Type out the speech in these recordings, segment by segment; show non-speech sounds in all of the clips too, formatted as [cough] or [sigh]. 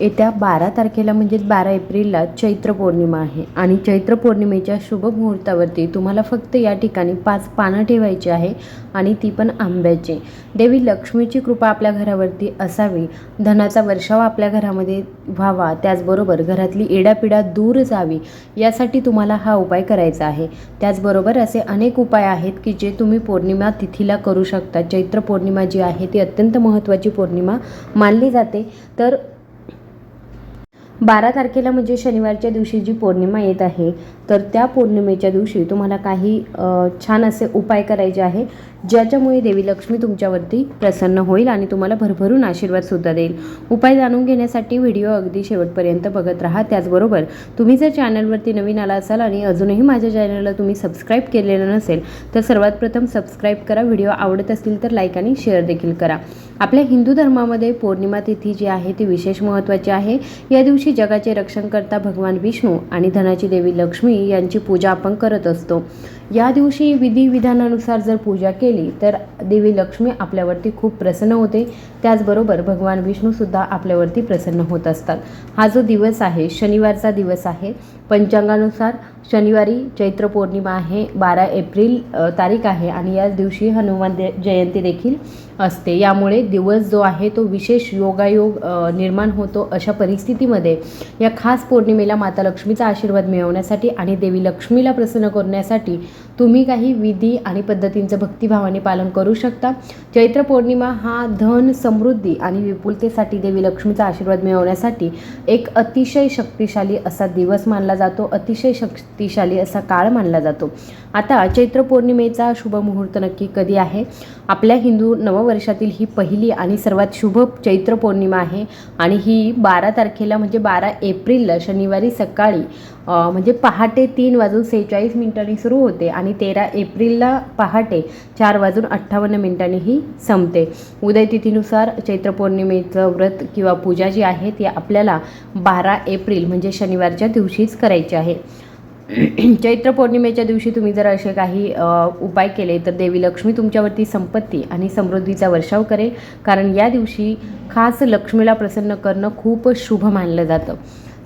येत्या बारा तारखेला म्हणजेच बारा एप्रिलला चैत्र पौर्णिमा आहे. आणि चैत्र पौर्णिमेच्या शुभ मुहूर्तावरती तुम्हाला फक्त या ठिकाणी पाच पानं ठेवायची आहे आणि ती पण आंब्याची. देवी लक्ष्मीची कृपा आपल्या घरावरती असावी. धनाचा वर्षाव आपल्या घरामध्ये व्हावा. त्याचबरोबर घरातली एडापिडा दूर जावी. यासाठी तुम्हाला हा उपाय करायचा आहे. त्याचबरोबर असे अनेक उपाय आहेत की जे तुम्ही पौर्णिमा तिथीला करू शकता. चैत्र पौर्णिमा जी आहे ती अत्यंत महत्त्वाची पौर्णिमा मानली जाते. तर बारा तारखेला म्हणजे शनिवारच्या दिवशी जी पौर्णिमा येत आहे तर त्या पौर्णिमेच्या दिवशी तुम्हाला काही छान असे उपाय करायचे आहे ज्याच्यामुळे देवी लक्ष्मी तुमच्यावरती प्रसन्न होईल आणि तुम्हाला भरभरून आशीर्वादसुद्धा देईल. उपाय जाणून घेण्यासाठी व्हिडिओ अगदी शेवटपर्यंत बघत राहा. त्याचबरोबर तुम्ही जर चॅनलवरती नवीन आला असाल आणि अजूनही माझ्या चॅनलला तुम्ही सबस्क्राईब केलेलं नसेल तर सर्वात प्रथम सबस्क्राईब करा. व्हिडिओ आवडत असतील तर लाईक आणि शेअर देखील करा. आपल्या हिंदू धर्मामध्ये पौर्णिमा तिथी जी आहे ती विशेष महत्त्वाची आहे. या दिवशी जगाचे रक्षण करता भगवान विष्णू आणि धनाची देवी लक्ष्मी यांची पूजा आपण करत असतो. या दिवशी विधिविधानानुसार जर पूजा केली तर देवी लक्ष्मी आपल्यावरती खूप प्रसन्न होते. त्याचबरोबर भगवान विष्णूसुद्धा आपल्यावरती प्रसन्न होत असतात. हा जो दिवस आहे शनिवारचा दिवस आहे. पंचांगानुसार शनिवारी चैत्र पौर्णिमा आहे बारा एप्रिल तारीख आहे. आणि याच दिवशी हनुमान दे जयंती देखील असते. यामुळे दिवस जो आहे तो विशेष योगायोग निर्माण होतो अशा परिस्थितीमध्ये. या खास पौर्णिमेला माता लक्ष्मीचा आशीर्वाद मिळवण्यासाठी आणि देवी लक्ष्मीला प्रसन्न करण्यासाठी तुम्ही काही विधी आणि पद्धतींचं भक्तिभावाने पालन करू शकता. चैत्र पौर्णिमा हा धन समृद्धी आणि विपुलतेसाठी देवी लक्ष्मीचा आशीर्वाद मिळवण्यासाठी एक अतिशय शक्तिशाली असा दिवस मानला जातो. अतिशय शक्तिशाली असा काळ मानला जातो. आता चैत्र पौर्णिमेचा शुभ मुहूर्त नक्की कधी आहे? आपल्या हिंदू नववर्षातील ही पहिली आणि सर्वात शुभ चैत्र पौर्णिमा आहे आणि ही बारा तारखेला म्हणजे बारा एप्रिलला शनिवारी सकाळी म्हणजे पहाटे तीन वाजून सेहेचाळीस मिनिटांनी सुरू होते आणि तेरा एप्रिलला पहाटे चार वाजून अठ्ठावन्न मिनिटांनी ही संपते. उदयतिथीनुसार चैत्रपौर्णिमेचं चैत्र पौर्णिमेचं व्रत किंवा पूजा जी आहे ती आपल्याला बारा एप्रिल म्हणजे शनिवारच्या दिवशीच करायची आहे. चैत्र पौर्णिमेच्या दिवशी तुम्ही जर असे काही उपाय केले तर देवी लक्ष्मी तुमच्यावरती संपत्ती आणि समृद्धीचा वर्षाव करेल. कारण या दिवशी खास लक्ष्मीला प्रसन्न करणं खूप शुभ मानलं जातं.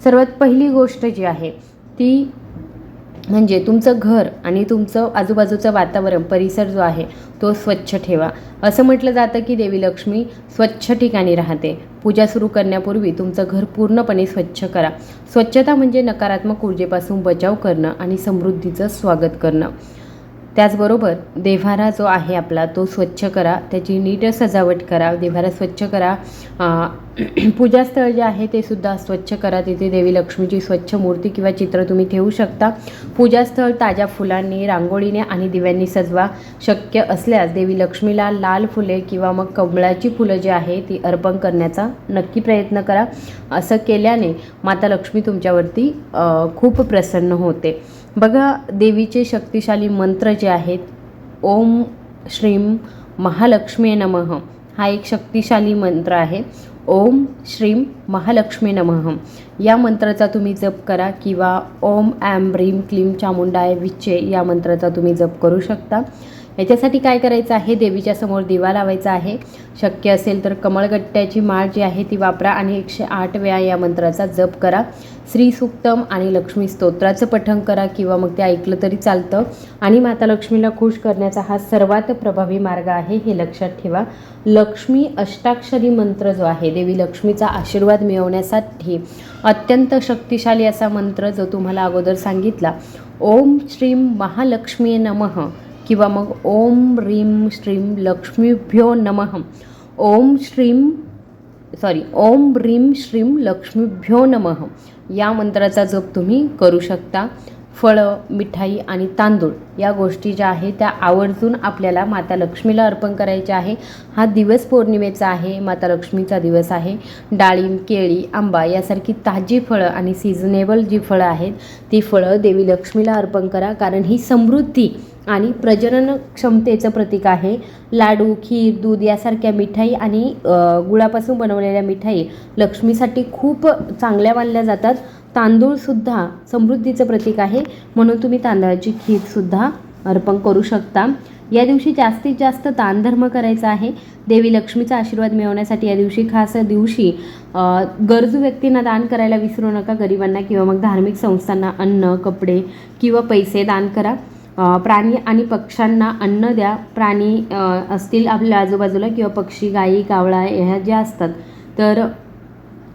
सर्वात पहिली गोष्ट जी आहे ती म्हणजे तुमचं घर आणि तुमचं आजूबाजूचं वातावरण परिसर जो आहे तो स्वच्छ ठेवा. असं म्हटलं जातं की देवी लक्ष्मी स्वच्छ ठिकाणी राहते. पूजा सुरू करण्यापूर्वी तुमचं घर पूर्णपणे स्वच्छ करा. स्वच्छता म्हणजे नकारात्मक ऊर्जेपासून बचाव करणं आणि समृद्धीचं स्वागत करणं. त्याचबरोबर देव्हारा जो आहे आपला तो स्वच्छ करा. त्याची नीट सजावट करा. देव्हारा स्वच्छ करा. [clears throat] पूजास्थळ जे आहे ते सुद्धा स्वच्छ करा. तिथे देवी लक्ष्मीची स्वच्छ मूर्ती किंवा चित्र तुम्ही ठेवू शकता. पूजास्थळ ताज्या फुलांनी रांगोळीने आणि दिव्यांनी सजवा. शक्य असल्यास देवी लक्ष्मीला लाल फुले किंवा मग कमळाची फुलं जी आहे ती अर्पण करण्याचा नक्की प्रयत्न करा. असं केल्याने माता लक्ष्मी तुमच्यावरती खूप प्रसन्न होते. बघा देवीचे शक्तिशाली मंत्र जे आहेत ओम श्रीम महालक्ष्मी नमः. हा एक शक्तिशाली मंत्र आहे. ओम श्रीम महालक्ष्मी नमः. या मंत्राचा तुम्ही जप करा किंवा ओम ॲम ह्रीम क्लीम चामुंडाय विच्चे या मंत्राचा तुम्ही जप करू शकता. याच्यासाठी काय करायचं आहे? देवीच्या समोर दिवा लावायचा आहे. शक्य असेल तर कमळगट्ट्याची माळ जी आहे ती वापरा आणि एकशे आठ वेळा या मंत्राचा जप करा. श्री सुक्तम आणि लक्ष्मी स्तोत्राचं पठण करा किंवा मग ते ऐकलं तरी चालतं. आणि माता लक्ष्मीला खुश करण्याचा हा सर्वात प्रभावी मार्ग आहे हे लक्षात ठेवा. लक्ष्मी अष्टाक्षरी मंत्र जो आहे देवी लक्ष्मीचा आशीर्वाद मिळवण्यासाठी अत्यंत शक्तिशाली असा मंत्र जो तुम्हाला अगोदर सांगितला. ओम श्रीम महालक्ष्मी नमः. किंवा मग ओम ह्रीम श्रीम लक्ष्मीभ्यो नमः. ओम श्रीम सॉरी ओम ह्रीम श्रीम लक्ष्मीभ्यो नमः. या मंत्राचा जप तुम्ही करू शकता. फळं मिठाई आणि तांदूळ या गोष्टी ज्या आहेत त्या आवर्जून आपल्याला माता लक्ष्मीला अर्पण करायच्या आहे. हा दिवस पौर्णिमेचा आहे माता लक्ष्मीचा दिवस आहे. डाळिंब केळी आंबा यासारखी ताजी फळं आणि सिझनेबल जी फळं आहेत ती फळं देवी लक्ष्मीला अर्पण करा. कारण ही समृद्धी आणि प्रजनन क्षमतेचं प्रतीक आहे. लाडू खीर दूध यासारख्या मिठाई आणि गुळापासून बनवलेल्या मिठाई लक्ष्मीसाठी खूप चांगल्या मानल्या जातात. तांदूळसुद्धा समृद्धीचं प्रतीक आहे. म्हणून तुम्ही तांदळाची खीरसुद्धा अर्पण करू शकता. या दिवशी जास्तीत जास्त दानधर्म करायचा आहे. देवी लक्ष्मीचा आशीर्वाद मिळवण्यासाठी या दिवशी खास दिवशी गरजू व्यक्तींना दान करायला विसरू नका. गरिबांना किंवा मग धार्मिक संस्थांना अन्न कपडे किंवा पैसे दान करा. प्राणी आणि पक्ष्यांना अन्न द्या. प्राणी असतील आपल्या आजूबाजूला किंवा पक्षी गाई कावळा ह्या ज्या असतात तर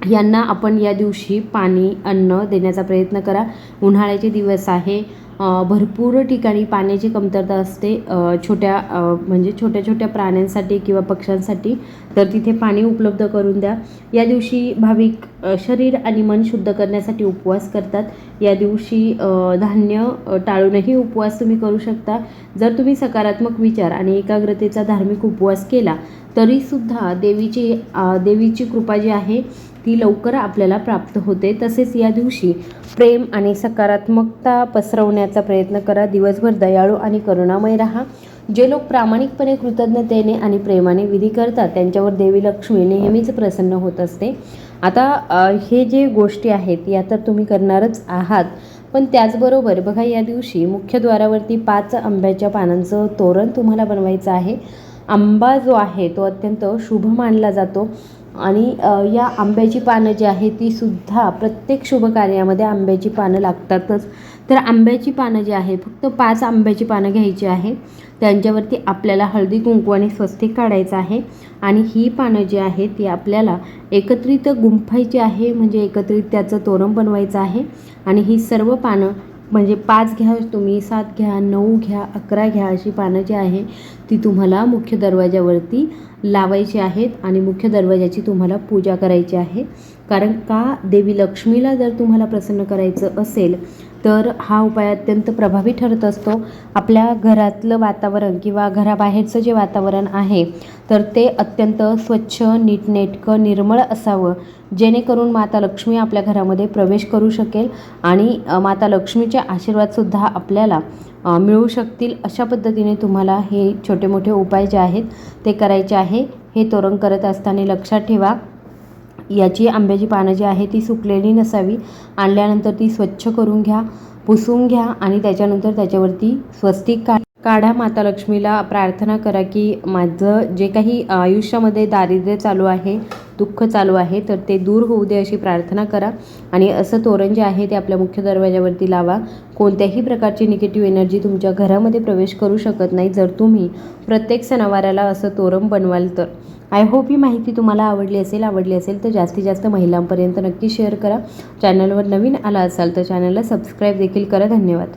यांना आपण या दिवशी पाणी अन्न देण्याचा प्रयत्न करा. उन्हाळ्याचे दिवस आहे. भरपूर ठिकाणी पाण्याची कमतरता असते. छोट्या म्हणजे छोट्या छोट्या प्राण्यांसाठी किंवा पक्ष्यांसाठी तर तिथे पाणी उपलब्ध करून द्या. या दिवशी भाविक शरीर आणि मन शुद्ध करण्यासाठी उपवास करतात. या दिवशी धान्य टाळूनही उपवास तुम्ही करू शकता. जर तुम्ही सकारात्मक विचार आणि एकाग्रतेचा धार्मिक उपवास केला तरीसुद्धा देवीची देवीची कृपा जी आहे ती लवकर आपल्याला प्राप्त होते. तसेच या दिवशी प्रेम आणि सकारात्मकता पसरवण्याचा प्रयत्न करा. दिवसभर दयाळू आणि करुणामय राहा. जे लोक प्रामाणिकपणे कृतज्ञतेने आणि प्रेमाने विधी करतात त्यांच्यावर देवी लक्ष्मी नेहमीच प्रसन्न होत असते. आता हे जे गोष्टी आहेत या तर तुम्ही करणारच आहात. पण त्याचबरोबर बघा या दिवशी मुख्यद्वारावरती पाच आंब्याच्या पानांचं तोरण तुम्हाला बनवायचं आहे. आंबा जो आहे तो अत्यंत शुभ मानला जातो. आणि या आंब्याची पानं जी आहे ती सुद्धा प्रत्येक शुभकार्यामध्ये आंब्याची पानं लागतातच. तर आंब्याची पानं जी आहे फक्त पाच आंब्याची पानं घ्यायची आहे. त्यांच्यावरती आपल्याला हळदी कुंकू आणि स्वस्तिक काढायचं आहे. आणि ही पानं जी आहेत ती आपल्याला एकत्रित गुंफायची आहे म्हणजे एकत्रित त्याचं तोरण बनवायचं आहे. आणि ही सर्व पानं म्हणजे पाच घ्या तुम्ही सात घ्या नऊ घ्या अकरा घ्या अशी पानं जी आहे ती तुम्हाला मुख्य दरवाजावरती लावायची आहेत आणि मुख्य दरवाजाची तुम्हाला पूजा करायची आहे. कारण का? देवी लक्ष्मीला जर तुम्हाला प्रसन्न करायचं असेल तर हा उपाय अत्यंत प्रभावी ठरत असतो. आपल्या घरातलं वातावरण किंवा घराबाहेरचं जे वातावरण आहे तर ते अत्यंत स्वच्छ नीटनेटकं निर्मळ असावं. जेणेकरून माता लक्ष्मी आपल्या घरामध्ये प्रवेश करू शकेल आणि माता लक्ष्मीचे आशीर्वादसुद्धा आपल्याला मिळू शकतील. अशा पद्धतीने तुम्हाला हे छोटे मोठे उपाय जे आहेत ते करायचे आहे. हे तोरण करत असताना लक्षात ठेवा. याची आंब्याची पानं जी आहे ती सुकलेली नसावी. आणल्यानंतर ती स्वच्छ करून घ्या पुसून घ्या आणि त्याच्यानंतर त्याच्यावरती स्वस्तिक का काढा. माता लक्ष्मीला प्रार्थना करा की माझं जे काही आयुष्यामध्ये दारिद्र्य चालू आहे दुःख चालू आहे तर ते दूर होऊ दे अशी प्रार्थना करा. आणि असं तोरण जे आहे ते आपल्या मुख्य दरवाजावरती लावा. कोणत्याही प्रकारची निगेटिव्ह एनर्जी तुमच्या घरामध्ये प्रवेश करू शकत नाही जर तुम्ही प्रत्येक सणावाराला असं तोरण बनवाल तर. आय होप ही माहिती तुम्हाला आवडली असेल आवडली असेल तर जास्तीत जास्त महिलांपर्यंत नक्की शेअर करा. चॅनलवर नवीन आला असाल तर चॅनलला सबस्क्राईब देखील करा. धन्यवाद.